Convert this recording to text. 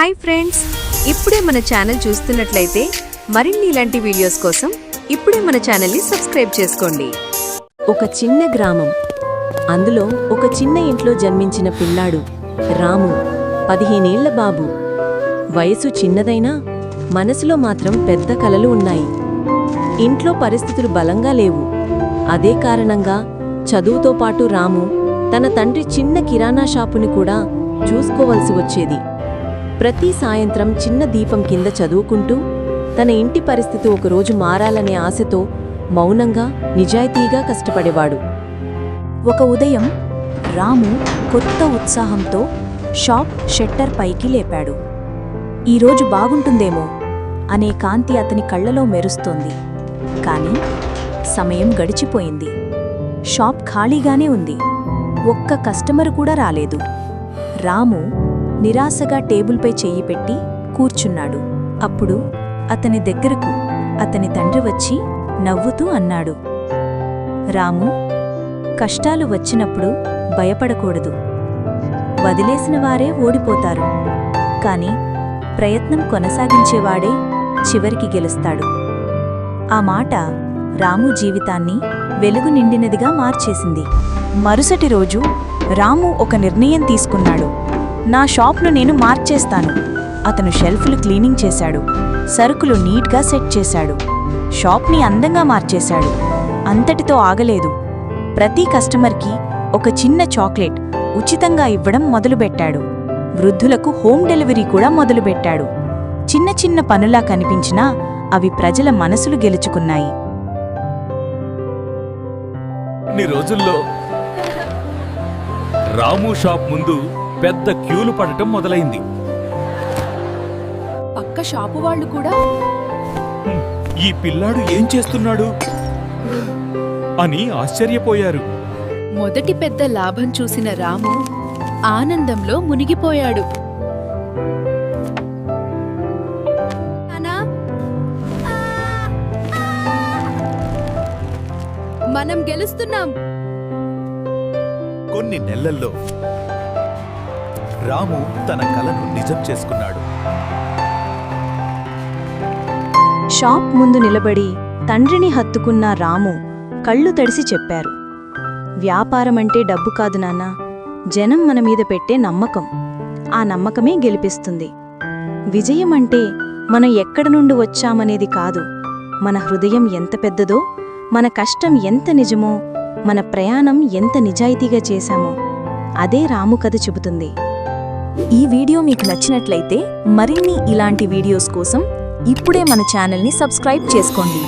Hi friends. ఇప్పుడే మన channel చూస్తున్నట్లయితే మరిన్ని ఇలాంటి వీడియోస్ కోసం ఇప్పుడే మన ఛానల్ని సబ్స్క్రైబ్ చేసుకోండి. ఒక చిన్న గ్రామం. అందులో ఒక చిన్న ఇంట్లో జన్మించిన పిల్లాడు రాము పదిహేనేళ్ళ బాబు. వయసు చిన్నదైనా మనసులో మాత్రం పెద్ద కలలు ఉన్నాయి. ఇంట్లో పరిస్థితులు బలంగా లేవు. అదే కారణంగా చదువుతో పాటు రాము తన తండ్రి చిన్న కిరాణా షాపుని కూడా చూసుకోవలసి వచ్చేది. ప్రతి సాయంత్రం చిన్న దీపం కింద చదువుకుంటూ తన ఇంటి పరిస్థితి ఒకరోజు మారాలనే ఆశతో మౌనంగా నిజాయితీగా కష్టపడేవాడు. ఒక ఉదయం రాము కొత్త ఉత్సాహంతో షాప్ షట్టర్ పైకి లేపాడు. ఈరోజు బాగుంటుందేమో అనే కాంతి అతని కళ్ళలో మెరుస్తోంది. కాని సమయం గడిచిపోయింది. షాప్ ఖాళీగానే ఉంది. ఒక్క కస్టమర్ కూడా రాలేదు. రాము నిరాశగా టేబుల్పై చెయ్యి పెట్టి కూర్చున్నాడు. అప్పుడు అతని దగ్గరకు అతని తండ్రి వచ్చి నవ్వుతూ అన్నాడు. రాము కష్టాలు వచ్చినప్పుడు భయపడకూడదు. వదిలేసిన వారే ఓడిపోతారు. కాని ప్రయత్నం కొనసాగించేవాడే చివరికి గెలుస్తాడు. ఆ మాట రాము జీవితాన్ని వెలుగు నిండినదిగా మార్చేసింది. మరుసటి రోజు రాము ఒక నిర్ణయం తీసుకున్నాడు. నా షాప్ను నేను మార్చేస్తాను. అతను షెల్ఫ్లు క్లీనింగ్ చేశాడు. సరుకులు నీట్గా సెట్ చేశాడు. షాప్ని అందంగా మార్చేశాడు. అంతటితో ఆగలేదు. ప్రతి కస్టమర్కి ఒక చిన్న చాక్లెట్ ఉచితంగా ఇవ్వడం మొదలుపెట్టాడు. వృద్ధులకు హోమ్ డెలివరీ కూడా మొదలుపెట్టాడు. చిన్న చిన్న పనులా కనిపించినా అవి ప్రజల మనసులు గెలుచుకున్నాయి. రోజుల్లో రాము షాప్ ముందు పెద్ద క్యూలు పడటం మొదలైంది. పక్క షాపు వాళ్ళు కూడా? ఈ పిల్లాడు ఏం చేస్తున్నాడు? అని ఆశ్చర్యపోయారు. మొదటి పెద్ద లాభం చూసిన రాము ఆనందంలో మునిగిపోయాడు. మనం గెలుస్తున్నాం. కొన్ని నెలల్లో రాము తన కలను నిజం చేసుకున్నాడు. షాప్ ముందు నిలబడి తండ్రిని హత్తుకున్న రాము కళ్ళు తడిసి చెప్పారు. వ్యాపారమంటే డబ్బు కాదు నాన్నా జనం మన మీద పెట్టే నమ్మకం. ఆ నమ్మకమే గెలిపిస్తుంది. విజయం అంటే మనం ఎక్కడ నుండి వచ్చామనేది కాదు. మన హృదయం ఎంత పెద్దదో మన కష్టం ఎంత నిజమో మన ప్రయాణం ఎంత నిజాయితీగా చేశామో అదే రాము కథ చెబుతుంది. ఈ వీడియో మీకు నచ్చినట్లయితే మరిన్ని ఇలాంటి వీడియోస్ కోసం ఇప్పుడే మన ఛానల్ని సబ్స్క్రైబ్ చేసుకోండి.